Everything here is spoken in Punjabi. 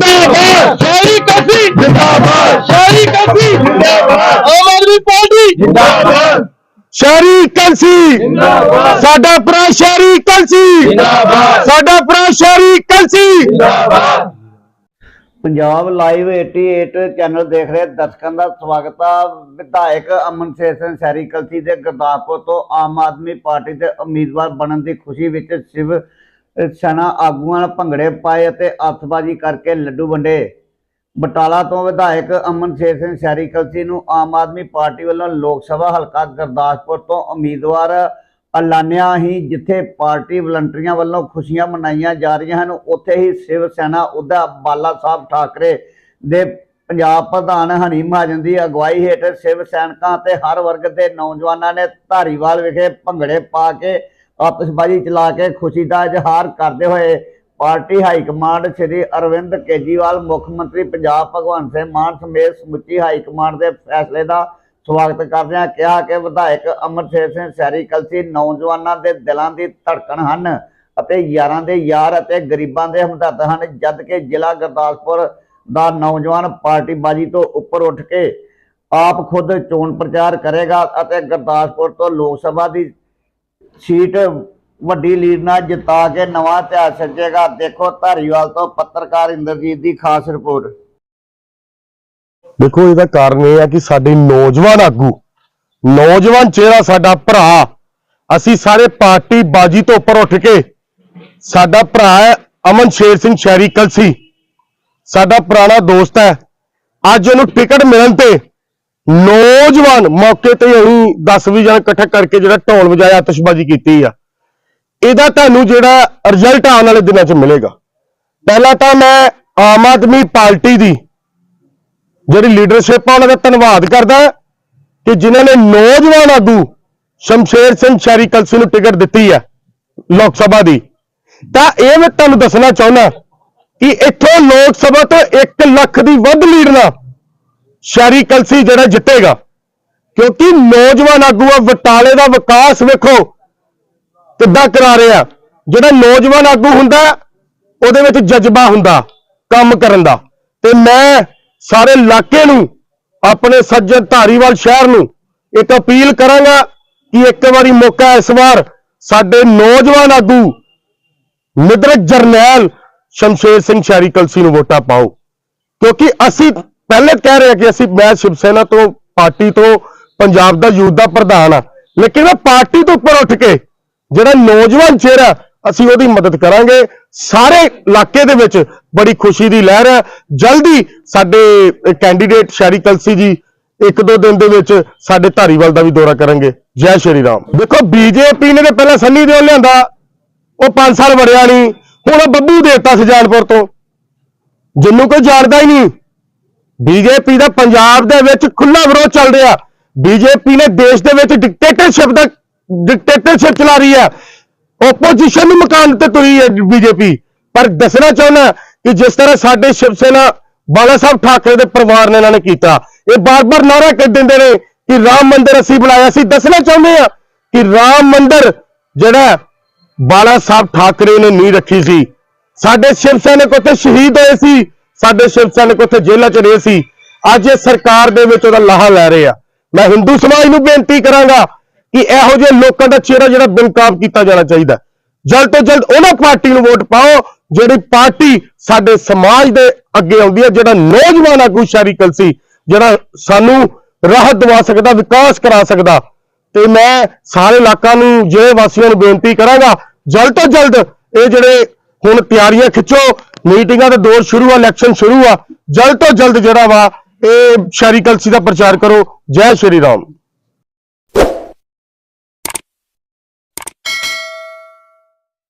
ਜਿੰਦਾਬਾਦ। ਸ਼ਹਿਰੀ ਕਲਸੀ ਜਿੰਦਾਬਾਦ। ਸ਼ਹਿਰੀ ਕਲਸੀ ਜਿੰਦਾਬਾਦ। ਆਮ ਆਦਮੀ ਪਾਰਟੀ। ਜਿੰਦਾਬਾਦ। ਸ਼ਹਿਰੀ ਕਲਸੀ। ਜਿੰਦਾਬਾਦ। ਸਾਡਾ ਭਰਾ ਸ਼ਹਿਰੀ ਕਲਸੀ। ਜਿੰਦਾਬਾਦ। ਸਾਡਾ ਭਰਾ ਸ਼ਹਿਰੀ ਕਲਸੀ। ਜਿੰਦਾਬਾਦ। ਪੰਜਾਬ ਲਾਈਵ 88 ਚੈਨਲ ਦੇਖ ਰਹੇ ਦਰਸ਼ਕਾਂ ਦਾ ਸਵਾਗਤ ਆ। ਵਿਧਾਇਕ ਅਮਨ ਸੇਸਨ ਸੈਰੀ ਕਲਸੀ ਦੇ ਗੁਰਦਾਸਪੁਰ ਤੋਂ ਆਮ ਆਦਮੀ ਪਾਰਟੀ ਦੇ ਉਮੀਦਵਾਰ ਬਣਨ ਦੀ ਖੁਸ਼ੀ ਵਿੱਚ ਸ਼ਿਵ ਸੈਨਾ ਆਗੂਆਂ ਨੇ ਭੰਗੜੇ ਪਾਏ ਅਤੇ ਹੱਥਬਾਜ਼ੀ ਕਰਕੇ ਲੱਡੂ ਵੰਡੇ। ਬਟਾਲਾ ਤੋਂ ਵਿਧਾਇਕ ਅਮਨ ਸ਼ੇਰ ਸਿੰਘ ਸਹਿਰੀ ਕਲਸੀ ਨੂੰ ਆਮ ਆਦਮੀ ਪਾਰਟੀ ਵੱਲੋਂ ਲੋਕ ਸਭਾ ਹਲਕਾ ਗੁਰਦਾਸਪੁਰ ਤੋਂ ਉਮੀਦਵਾਰ ਐਲਾਨਿਆ ਹੀ, ਜਿੱਥੇ ਪਾਰਟੀ ਵਲੰਟੀਅਰਾਂ ਵੱਲੋਂ ਖੁਸ਼ੀਆਂ ਮਨਾਈਆਂ ਜਾ ਰਹੀਆਂ ਹਨ। ਉੱਥੇ ਹੀ ਸ਼ਿਵ ਸੈਨਾ ਉਹਦਾ ਬਾਲਾ ਸਾਹਿਬ ਠਾਕਰੇ ਦੇ ਪੰਜਾਬ ਪ੍ਰਧਾਨ ਹਨੀ ਮਹਾਜਨ ਦੀ ਅਗਵਾਈ ਹੇਠ ਸ਼ਿਵ ਸੈਨਿਕਾਂ ਤੇ ਹਰ ਵਰਗ ਦੇ ਨੌਜਵਾਨਾਂ ਨੇ ਧਾਰੀਵਾਲ ਵਿਖੇ ਭੰਗੜੇ ਪਾ ਕੇ ਆਤਿਸ਼ਬਾਜ਼ੀ ਚਲਾ ਕੇ ਖੁਸ਼ੀ ਦਾ ਇਜ਼ਹਾਰ ਕਰਦੇ ਹੋਏ party high command Shri Arvind Kejriwal ਮੁੱਖ ਮੰਤਰੀ ਪੰਜਾਬ ਭਗਵੰਤ ਸਿੰਘ ਮਾਨ ਸਮੇਤ ਸਮੁੱਚੀ ਹਾਈ ਕਮਾਂਡ ਦੇ ਫੈਸਲੇ ਦਾ ਸਵਾਗਤ ਕਰਦਿਆਂ ਕਿਹਾ ਕਿ ਵਿਧਾਇਕ ਅਮਰਸ਼ੇਰ ਸਿੰਘ ਸੈਰੀ ਕਲਸੀ ਨੌਜਵਾਨਾਂ ਦੇ ਦਿਲਾਂ ਦੀ ਧੜਕਣ ਹਨ ਅਤੇ ਯਾਰਾਂ ਦੇ ਯਾਰ ਅਤੇ ਗਰੀਬਾਂ ਦੇ ਹਮਦਰਦ ਹਨ, ਜਦ ਕਿ ਜ਼ਿਲ੍ਹਾ ਗੁਰਦਾਸਪੁਰ ਦਾ ਨੌਜਵਾਨ ਪਾਰਟੀ ਬਾਜੀ ਤੋਂ ਉੱਪਰ ਉੱਠ ਕੇ ਆਪ ਖੁਦ ਚੋਣ ਪ੍ਰਚਾਰ ਕਰੇਗਾ ਅਤੇ ਗੁਰਦਾਸਪੁਰ ਤੋਂ ਲੋਕ ਸਭਾ ਦੀ ਸੀਟ ਵੱਡੀ ਲੀਡ ਨਾਲ ਜਿਤਾ ਕੇ ਨਵਾਂ ਇਤਿਹਾਸ ਸੱਜੇਗਾ ਦੇਖੋ ਧਾਰੀਵਾਲ ਤੋਂ ਪੱਤਰਕਾਰ ਇੰਦਰਜੀਤ ਦੀ ਖਾਸ ਰਿਪੋਰਟ। ਦੇਖੋ, ਇਹਦਾ ਕਾਰਨ ਇਹ ਹੈ ਕਿ ਸਾਡੇ ਨੌਜਵਾਨ ਆਗੂ, ਨੌਜਵਾਨ ਚਿਹਰਾ ਸਾਡਾ ਭਰਾ, ਅਸੀਂ ਸਾਰੇ ਪਾਰਟੀ ਬਾਜੀ ਤੋਂ ਉੱਪਰ ਉੱਠ ਕੇ ਸਾਡਾ ਭਰਾ ਹੈ, ਅਮਨ ਸ਼ੇਰ ਸਿੰਘ ਸ਼ੈਰੀ ਕਲਸੀ ਸਾਡਾ ਪੁਰਾਣਾ ਦੋਸਤ ਹੈ। ਅੱਜ ਉਹਨੂੰ ਟਿਕਟ ਮਿਲਣ ਤੇ ਨੌਜਵਾਨ ਮੌਕੇ ਤੇ ਅਸੀਂ 10 ਵੀ ਜਣ ਇਕੱਠੇ ਕਰਕੇ ਜਿਹੜਾ ਢੋਲ ਵਜਾਇਆ, ਆਤਿਸ਼ਬਾਜ਼ੀ ਕੀਤੀ ਆ। ਇਹਦਾ ਤੁਹਾਨੂੰ ਜਿਹੜਾ ਰਿਜ਼ਲਟ ਆਉਣ ਵਾਲੇ ਦਿਨਾਂ 'ਚ ਮਿਲੇਗਾ। ਪਹਿਲਾਂ ਤਾਂ ਮੈਂ ਆਮ ਆਦਮੀ ਪਾਰਟੀ ਦੀ ਜਿਹੜੀ ਲੀਡਰਸ਼ਿਪ ਆ, ਉਹਨਾਂ ਦਾ ਧੰਨਵਾਦ ਕਰਦਾ ਕਿ ਜਿਨ੍ਹਾਂ ਨੇ ਨੌਜਵਾਨ ਆਗੂ ਸ਼ਮਸ਼ੇਰ ਸਿੰਘ ਸ਼ੈਰੀ ਕਲਸੀ ਨੂੰ ਟਿਕਟ ਦਿੱਤੀ ਹੈ ਲੋਕ ਸਭਾ ਦੀ। ਤਾਂ ਇਹ ਮੈਂ ਤੁਹਾਨੂੰ ਦੱਸਣਾ ਚਾਹੁੰਦਾ ਕਿ ਇੱਥੋਂ ਲੋਕ ਸਭਾ ਤੋਂ 1 ਲੱਖ ਦੀ ਵੱਧ ਲੀਡ ਨਾਲ ਸ਼ਹਿਰੀ ਕਲਸੀ ਜਿਹੜਾ ਜਿੱਤੇਗਾ। ਕਿਉਂਕਿ ਨੌਜਵਾਨ ਆਗੂ ਆ ਬਟਾਲੇ ਦਾ ਵਿਕਾਸ ਵੇਖੋ ਕਿੱਦਾਂ ਕਰਾ ਰਿਹਾ। ਜਿਹੜਾ ਨੌਜਵਾਨ ਆਗੂ ਹੁੰਦਾ, ਉਹਦੇ ਵਿੱਚ ਜਜ਼ਬਾ ਹੁੰਦਾ, ਕੰਮ ਕਰਨ ਦਾ। ਤੇ ਮੈਂ ਸਾਰੇ ਇਲਾਕੇ ਨੂੰ, ਆਪਣੇ ਸੱਜਣ ਧਾਰੀਵਾਲ ਸ਼ਹਿਰ ਨੂੰ ਇੱਕ ਅਪੀਲ ਕਰਾਂਗਾ ਕਿ ਇੱਕ ਵਾਰੀ ਮੌਕਾ ਇਸ ਵਾਰ ਸਾਡੇ ਨੌਜਵਾਨ ਆਗੂ ਨਿਦਰਕ ਜਰਨੈਲ ਸ਼ਮਸ਼ੇਰ ਸਿੰਘ ਸ਼ਹਿਰੀ ਕਲਸੀ ਨੂੰ ਵੋਟਾਂ ਪਾਓ। ਕਿਉਂਕਿ ਅਸੀਂ ਪਹਿਲੇ ਕਹਿ ਰਿਹਾ ਕਿ ਅਸੀਂ ਮੈਂ ਸ਼ਿਵ ਸੈਨਾ ਤੋਂ, ਪਾਰਟੀ ਤੋਂ, ਪੰਜਾਬ ਦਾ ਯੂਥ ਦਾ ਪ੍ਰਧਾਨ ਆ। ਲੇਕਿਨ ਮੈਂ ਪਾਰਟੀ ਤੋਂ ਉੱਪਰ ਉੱਠ ਕੇ ਜਿਹੜਾ ਨੌਜਵਾਨ ਚਿਹਰਾ ਅਸੀਂ ਉਹਦੀ ਮਦਦ ਕਰਾਂਗੇ। ਸਾਰੇ ਇਲਾਕੇ ਦੇ ਵਿੱਚ ਬੜੀ ਖੁਸ਼ੀ ਦੀ ਲਹਿਰ ਹੈ। ਜਲਦੀ ਸਾਡੇ ਕੈਂਡੀਡੇਟ ਸ਼ੈਰੀ ਕਲਸੀ ਜੀ ਇੱਕ ਦੋ ਦਿਨ ਦੇ ਵਿੱਚ ਸਾਡੇ ਧਾਰੀਵਾਲ ਦਾ ਵੀ ਦੌਰਾ ਕਰਾਂਗੇ ਜੈ ਸ਼੍ਰੀ ਰਾਮ। ਦੇਖੋ, ਬੀਜੇਪੀ ਨੇ ਤੇ ਪਹਿਲਾਂ ਸੰਨੀ ਦਿਓਲ ਲਿਆਂਦਾ। ਉਹ 5 ਸਾਲ ਵੜਿਆ ਨਹੀਂ। ਹੁਣ ਉਹ ਬੱਬੂ ਦੇਤਾ ਸੁਜਾਨਪੁਰ ਤੋਂ। ਜਿੰਨੂੰ ਕੋਈ ਜਾਣਦਾ ਹੀ ਨਹੀਂ। ਬੀਜੇਪੀ ਦਾ ਪੰਜਾਬ ਦੇ ਵਿੱਚ ਖੁੱਲਾ ਵਿਰੋਧ ਚੱਲ ਰਿਹਾ। ਬੀਜੇਪੀ ਨੇ ਦੇਸ਼ ਦੇ ਵਿੱਚ ਡਿਕਟੇਟਰਸ਼ਿਪ ਦਾ ਡਿਕਟੇਟਰਸ਼ਿਪ ਚਲਾ ਰਹੀ ਹੈ। ਆਪੋਜੀਸ਼ਨ ਨੂੰ ਮਕਾਨ ਤੇ ਤੁਰੀ ਹੈ ਬੀਜੇਪੀ। ਪਰ ਦੱਸਣਾ ਚਾਹੁੰਦਾ ਕਿ ਜਿਸ ਤਰ੍ਹਾਂ ਸਾਡੇ ਸ਼ਿਵ ਸੈਨਾ, ਬਾਲਾ ਸਾਹਿਬ ਠਾਕਰੇ ਦੇ ਪਰਿਵਾਰ ਨੇ ਇਹਨਾਂ ਨੇ ਕੀਤਾ। ਇਹ ਬਾਰ-ਬਾਰ ਨਾਰਾ ਕੱਢ ਦਿੰਦੇ ਨੇ ਕਿ ਰਾਮ ਮੰਦਿਰ ਅਸੀਂ ਬਣਾਇਆ ਸੀ। ਦੱਸਣਾ ਚਾਹੁੰਦੇ ਆ ਕਿ ਰਾਮ ਮੰਦਿਰ ਜਿਹੜਾ ਬਾਲਾ ਸਾਹਿਬ ਠਾਕਰੇ ਨੇ ਨੀਂਹ ਰੱਖੀ ਸੀ। ਸਾਡੇ ਸ਼ਿਵ ਸੈਨਿਕ ਉੱਥੇ ਸ਼ਹੀਦ ਹੋਏ ਸੀ। ਸਾਡੇ ਸ਼ਿਵ ਸੈਨਿਕ ਉੱਥੇ ਜੇਲ੍ਹਾਂ 'ਚ ਰਹੇ ਸੀ। ਅੱਜ ਇਹ ਸਰਕਾਰ ਦੇ ਵਿੱਚ ਉਹਦਾ ਲਾਹਾ ਲੈ ਰਹੇ ਆ। ਮੈਂ ਹਿੰਦੂ ਸਮਾਜ ਨੂੰ ਬੇਨਤੀ ਕਰਾਂਗਾ ਕਿ ਇਹੋ ਜਿਹੇ ਲੋਕਾਂ ਦਾ ਚਿਹਰਾ ਜਿਹੜਾ ਬੇਨਕਾਬ ਕੀਤਾ ਜਾਣਾ ਚਾਹੀਦਾ ਜਲਦ ਤੋਂ ਜਲਦ ਉਹਨਾਂ ਪਾਰਟੀ ਨੂੰ ਵੋਟ ਪਾਓ, ਜਿਹੜੀ ਪਾਰਟੀ ਸਾਡੇ ਸਮਾਜ ਦੇ ਅੱਗੇ ਆਉਂਦੀ ਹੈ, ਜਿਹੜਾ ਨੌਜਵਾਨ ਆਗੂ ਸ਼ਾਰੀ ਕਲਸੀ, ਜਿਹੜਾ ਸਾਨੂੰ ਰਾਹਤ ਦਵਾ ਸਕਦਾ, ਵਿਕਾਸ ਕਰਾ ਸਕਦਾ। ਤੇ ਮੈਂ ਸਾਰੇ ਇਲਾਕਾ ਨੂੰ ਜਿਹੜੇ ਵਾਸੀਆਂ ਨੂੰ ਬੇਨਤੀ ਕਰਾਂਗਾ, ਜਲਦ ਤੋਂ ਜਲਦ ਇਹ ਜਿਹੜੇ ਹੁਣ ਤਿਆਰੀਆਂ ਖਿੱਚੋ, ਮੀਟਿੰਗਾਂ ਦਾ ਦੌਰ ਸ਼ੁਰੂ ਆ ਇਲੈਕਸ਼ਨ ਸ਼ੁਰੂ ਆ, ਜਲਦ ਤੋਂ ਜਲਦ ਜਿਹੜਾ ਵਾ, ਇਹ ਸ਼ਹਿਰੀ ਕਲਸੀ ਦਾ ਪ੍ਰਚਾਰ ਕਰੋ। ਜੈ ਸ਼੍ਰੀ ਰਾਮ।